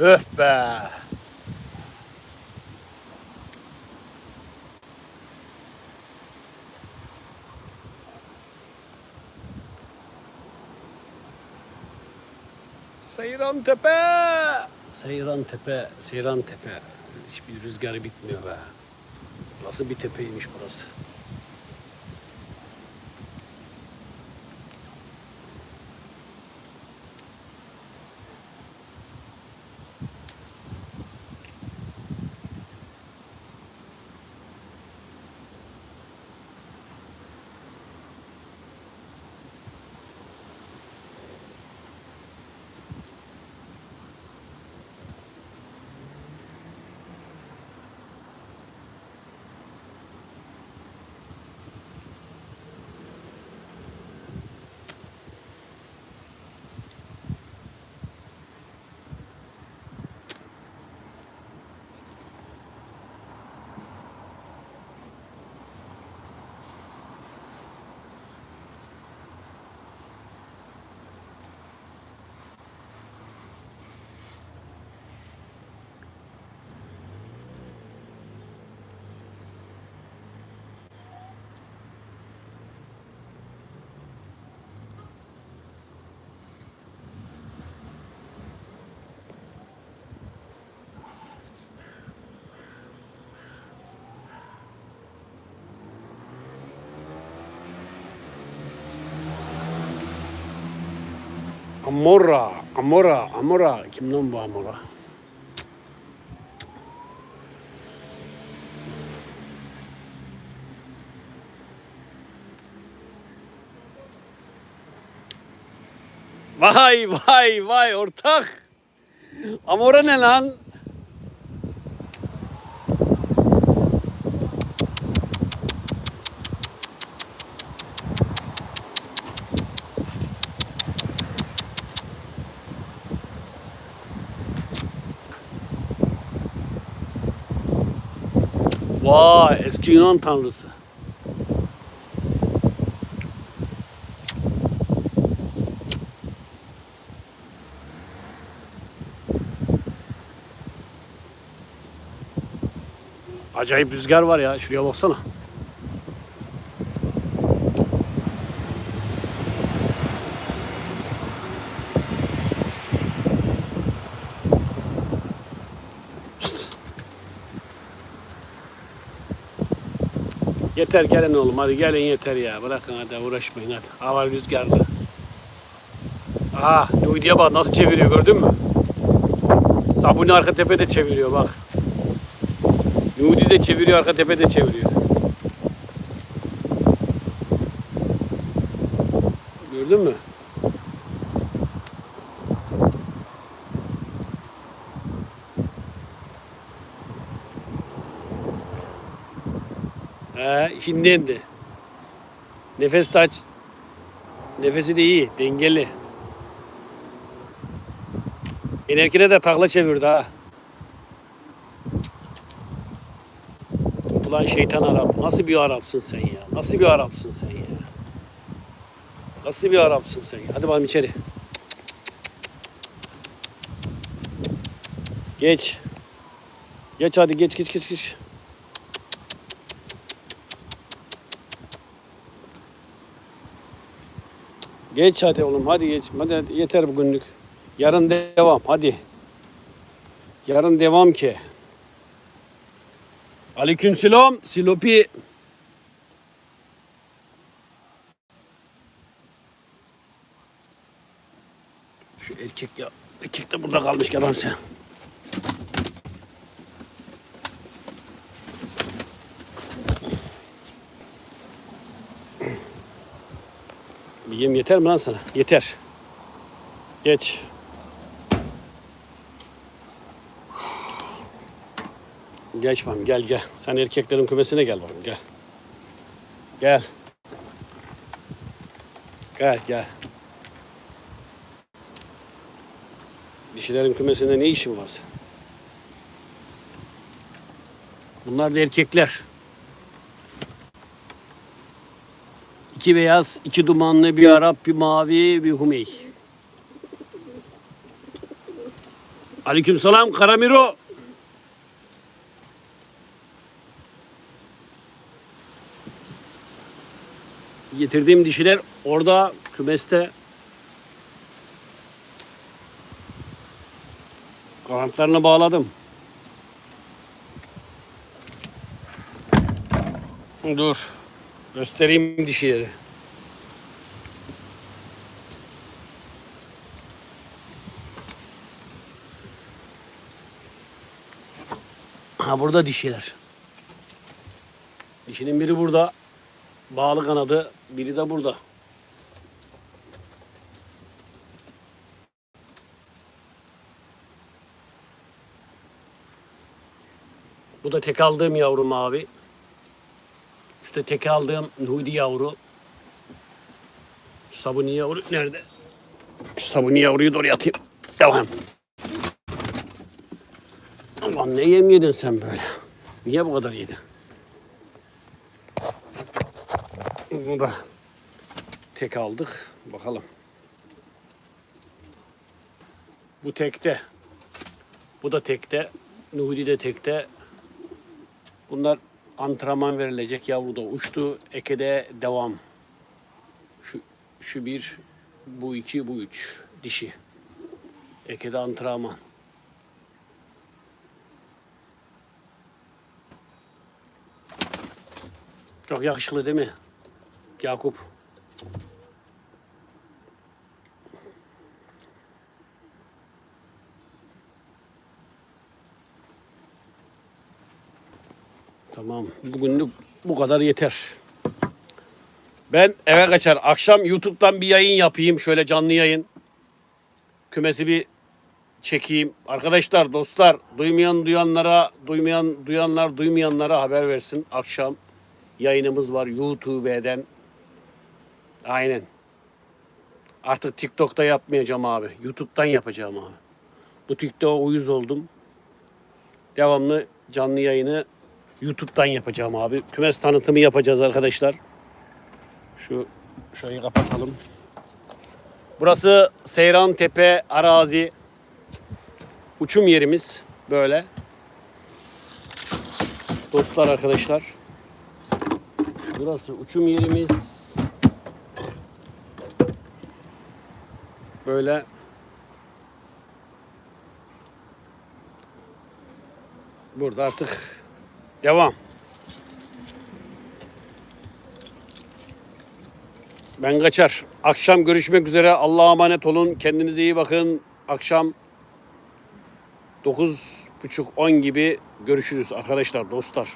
Öf be. Seyran Tepe. Seyran Tepe, Seyran Tepe. Hiçbir rüzgarı bitmiyor be. Nasıl bir tepeymiş burası. Amora, Amora, Amora. Kim lan bu Amora? Vay vay vay ortak. Amora ne lan? Vay eski Yunan tanrısı. Acayip rüzgar var ya. Şuraya baksana. Yeter gelin oğlum hadi gelin yeter ya. Bırakın hadi uğraşmayın hadi. Hava rüzgarlı. Aha Nudi'ye bak nasıl çeviriyor gördün mü? Sabuni arka tepede çeviriyor bak. Nudi de çeviriyor arka tepede çeviriyor. Gördün mü? He, şimdi. Nefes de aç. Nefesi de iyi, dengeli. İnerkine de takla çevirdi ha. Ulan şeytan Arap. Nasıl bir Arapsın sen ya? Nasıl bir Arapsın sen ya? Nasıl bir Arapsın sen ya? Hadi bakalım içeri. Geç. Geç hadi geç geç geç geç. Geç hadi oğlum hadi geç. Hadi, yeter bugünlük. Yarın devam hadi. Yarın devam ki. Aleykümselam Silopi. Şu erkek ya. Erkek de burada kalmış gel sen. Bir yem yeter mi lan sana? Yeter. Geç. Gel şefim gel gel. Sen erkeklerin kümesine gel bakalım gel. Gel. Gel gel. Dişilerin kümesinde ne işin var sen? Bunlar da erkekler. İki beyaz, iki dumanlı, bir Arap, bir mavi, bir Humey. Aleykümselam Karamiro. Getirdiğim dişiler orada kümeste. Kanatlarını bağladım. Dur. Göstereyim dişileri. Ha burada dişiler. Dişinin biri burada. Bağlı kanadı. Biri de burada. Bu da tek aldığım yavru mavi. Şu da tek aldığım Nudi yavru. Şu sabuni yavru nerede? Şu sabuni yavruyu oraya atayım. Devam. Aman ne yem yedin sen böyle? Niye bu kadar yedin? Bunu da tek aldık. Bakalım. Bu tekte. Bu da tekte. Nudi de tekte. Bunlar antrenman verilecek. Yavru da uçtu. Ekede devam. Şu, şu bir, bu iki, bu üç. Dişi. Ekede antrenman. Çok yakışıklı değil mi? Yakup. Tamam. Bugünlük bu kadar yeter. Ben eve kaçar. Akşam YouTube'dan bir yayın yapayım. Şöyle canlı yayın. Kümesi bir çekeyim. Arkadaşlar, dostlar, duymayan duyanlara, duymayan duyanlar duymayanlara haber versin. Akşam yayınımız var YouTube'den. Aynen. Artık TikTok'ta yapmayacağım abi. YouTube'dan yapacağım abi. Bu TikTok'a uyuz oldum. Devamlı canlı yayını YouTube'dan yapacağım abi. Kümes tanıtımı yapacağız arkadaşlar. Şu şurayı kapatalım. Burası Seyran Tepe arazi. Uçum yerimiz böyle. Dostlar arkadaşlar. Burası uçum yerimiz. Böyle Burada artık devam. Ben kaçar. Akşam görüşmek üzere. Allah'a emanet olun. Kendinize iyi bakın. Akşam 9.30-10 gibi görüşürüz arkadaşlar, dostlar.